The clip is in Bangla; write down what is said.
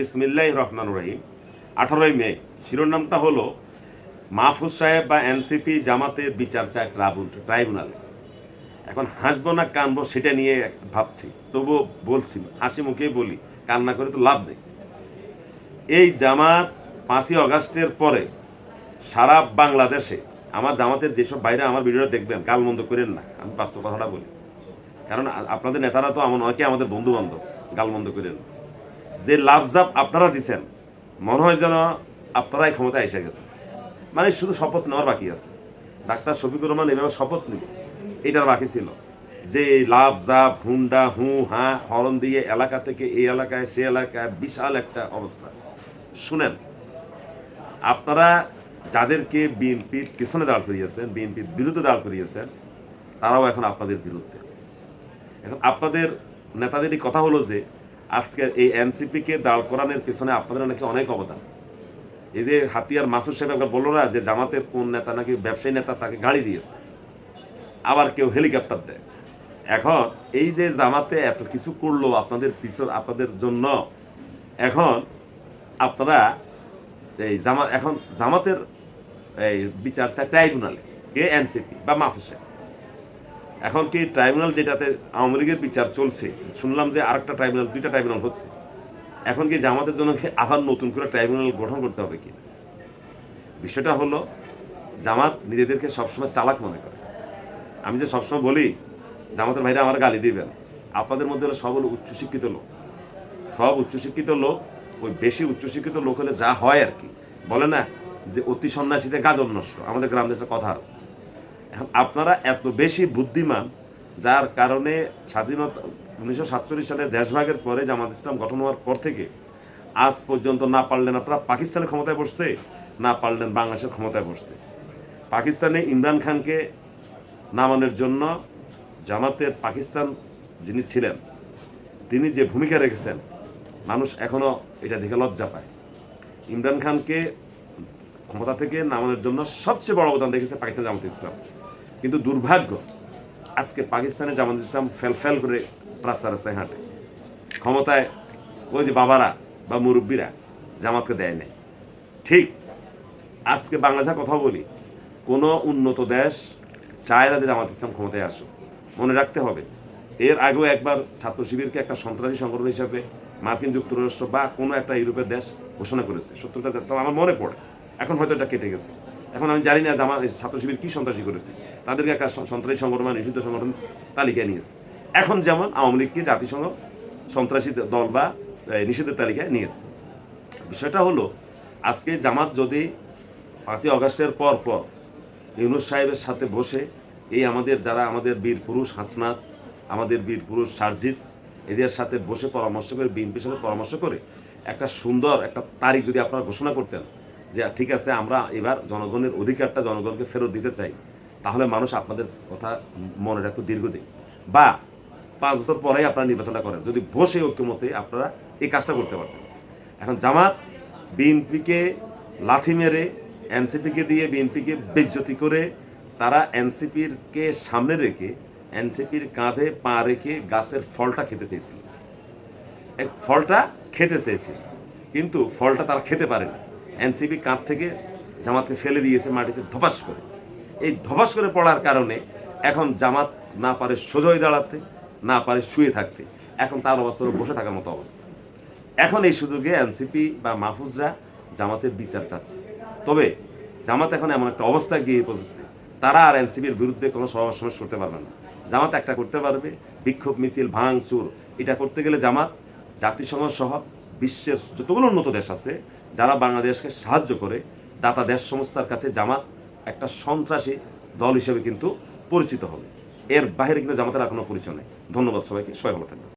বিসমিল্লাহ রহমান রহিম। আঠারোই মে, শিরোনামটা হলো, মাহফুজ সাহেব বা এনসিপি জামাতের বিচার চায় ট্রাইবুন- ট্রাইব্যুনালে। এখন হাসবো না কানবো সেটা নিয়ে ভাবছি, তবুও বলছি হাসি মুখেই বলি, কান্না করে তো লাভ নেই। এই জামাত পাঁচই অগাস্টের পরে সারা বাংলাদেশে, আমার জামাতের যেসব বাইরে আমার ভিডিওটা দেখবেন গালমন্দ করেন না, আমি বাস্তব কথাটা বলি। কারণ আপনাদের নেতারা তো এমন অনেকে আমাদের বন্ধু বান্ধব গালমন্দ করেন না। যে লাভজাপ আপনারা দিচ্ছেন মনে হয় যেন আপনারাই ক্ষমতায় এসে গেছে মানে শুধু শপথ নেওয়ার বাকি আছে। ডাক্তার শফিকুর রহমান এভাবে শপথ নেবে, এটার বাকি ছিল। যে লাভ জাপ হুন্ডা, হু, হা হরন দিয়ে এলাকা থেকে এই এলাকায়, সে এলাকায় বিশাল একটা অবস্থা। শুনেন, আপনারা যাদেরকে বিএনপির পিছনে দাঁড় করিয়েছেন, বিএনপির বিরুদ্ধে দাঁড় করিয়েছেন, তারাও এখন আপনাদের বিরুদ্ধে। এখন আপনাদের নেতাদেরই কথা হলো যে আজকের এই এনসিপিকে দাঁড় করানোর পিছনে আপনাদের নাকি অনেক অবদান। এই যে হাতিয়ার মাসুদ সাহেব একবার বলল না যে জামাতের কোন নেতা নাকি ব্যবসায়ী নেতা তাকে গাড়ি দিয়েছে, আবার কেউ হেলিকপ্টার দেয়। এখন এই যে জামাতে এত কিছু করল আপনাদের পিছন, আপনাদের জন্য, এখন আপনারা এই জামা, এখন জামাতের এই বিচার চায় ট্রাইব্যুনালে, কে এনসিপি বা মাহফুজ এখন কি ট্রাইব্যুনাল যেটাতে আওয়ামী লীগের বিচার চলছে, শুনলাম যে আরেকটা ট্রাইব্যুনাল দুইটা ট্রাইব্যুনাল হচ্ছে। এখন কি জামাতের জন্য আবার নতুন করে ট্রাইব্যুনাল গঠন করতে হবে কি? বিষয়টা হলো, জামাত নিজেদেরকে সবসময় চালাক মনে করে। আমি যে সবসময় বলি, জামাতের ভাইরা আমার গালি দিবেন। আপনাদের মধ্যে হলো সব হলো উচ্চশিক্ষিত লোক। সব উচ্চশিক্ষিত লোক, ওই বেশি উচ্চশিক্ষিত লোক হলে যা হয় আর কি। বলে না যে অতি সন্ন্যাসীতে গাজন নষ্ট। আমাদের গ্রামে একটা কথা আছে। আপনারা এত বেশি বুদ্ধিমান, যার কারণে স্বাধীনতা উনিশশো সাতচল্লিশ সালে দেশভাগের পরে জামাত ইসলাম গঠন হওয়ার পর থেকে আজ পর্যন্ত না পারলেন আপনারা পাকিস্তানের ক্ষমতায় বসতে, না পারলেন বাংলাদেশের ক্ষমতায় বসতে। পাকিস্তানে ইমরান খানকে নামানোর জন্য জামাতের পাকিস্তান যিনি ছিলেন, তিনি যে ভূমিকা রেখেছেন, মানুষ এখনও এটা দেখে লজ্জা পায়। ইমরান খানকে ক্ষমতা থেকে নামানোর জন্য সবচেয়ে বড় অবদান রেখেছে পাকিস্তান জামাত ইসলাম। কিন্তু দুর্ভাগ্য, আজকে পাকিস্তানের জামাত ইসলাম ফেল ফেল করে রাস্তা রাস্তায় হাঁটে। ক্ষমতায় ওই যে বাবারা বা মুরব্বীরা জামাতকে দেয় নাই। ঠিক, আজকে বাংলাদেশের কথা বলি, কোনো উন্নত দেশ চায় না যে জামাত ইসলাম ক্ষমতায় আসুক। মনে রাখতে হবে, এর আগেও একবার ছাত্র শিবিরকে একটা সন্ত্রাসী সংগঠন হিসাবে মার্কিন যুক্তরাষ্ট্র বা কোনো একটা ইউরোপের দেশ ঘোষণা করেছে, সত্যটা আমার মনে পড়ে। এখন হয়তো এটা কেটে গেছে। এখন আমি জানি না যে আমার ছাত্র শিবির কী সন্ত্রাসী করেছে। তাদেরকে একটা সন্ত্রাসী সংগঠন বা নিষিদ্ধ সংগঠন তালিকায় নিয়েছে এখন যেমন আওয়ামী লীগকে জাতিসংঘ সন্ত্রাসী দল বা নিষিদ্ধের তালিকায় নিয়েছে বিষয়টা হলো, আজকে জামাত যদি পাঁচই অগাস্টের পর পর ইউনুস সাহেবের সাথে বসে এই আমাদের যারা আমাদের বীর পুরুষ হাসনাত, আমাদের বীর পুরুষ সারজিৎ, এদের সাথে বসে পরামর্শ করে, বিএনপির সাথে পরামর্শ করে একটা সুন্দর একটা তারিখ যদি আপনারা ঘোষণা করতেন যে, ঠিক আছে, আমরা এবার জনগণের অধিকারটা জনগণকে ফেরত দিতে চাই, তাহলে মানুষ আপনাদের কথা মনে রাখতো দীর্ঘদিন। বা, পাঁচ বছর পরেই আপনারা নির্বাচনটা করেন, যদি বসে ঐক্যমতে আপনারা এই কাজটা করতে পারতেন। এখন জামাত বিএনপিকে লাথি মেরে, এনসিপিকে দিয়ে বিএনপিকে বেজ্জতি করে, তারা এনসিপির কে সামনে রেখে, এনসিপির কাঁধে পা রেখে গাছের ফলটা খেতে চেয়েছিল। ফলটা খেতে চেয়েছিল, কিন্তু ফলটা তারা খেতে পারেনি। এনসিপি কাঁধ থেকে জামাতকে ফেলে দিয়েছে মাটিতে ধপাস করে। এই ধপাস করে পড়ার কারণে এখন জামাত না পারে সোজা হয়ে দাঁড়াতে, না পারে শুয়ে থাকতে। এখন তার অবস্থা বসে থাকার মতো অবস্থা। এখন এই সুযোগে এনসিপি বা মাহফুজরা জামাতের বিচার চাচ্ছে। তবে জামাত এখন এমন একটা অবস্থায় গিয়ে পৌঁছেছে। তারা আর এনসিপির বিরুদ্ধে কোনো সমাবেশ করতে পারবে না। জামাত একটা করতে পারবে, বিক্ষোভ মিছিল, ভাঙচুর। এটা করতে গেলে জামাত, জাতিসংঘ সহ বিশ্বের যতগুলো উন্নত দেশ আছে যারা বাংলাদেশকে সাহায্য করে, দাতা দেশ সংস্থার কাছে জামাত একটা সন্ত্রাসী দল হিসেবে কিন্তু পরিচিত হবে। এর বাইরে কিন্তু জামাতের আর কোনো পরিচয় নেই। ধন্যবাদ সবাইকে। সবাই ভালো থাকবে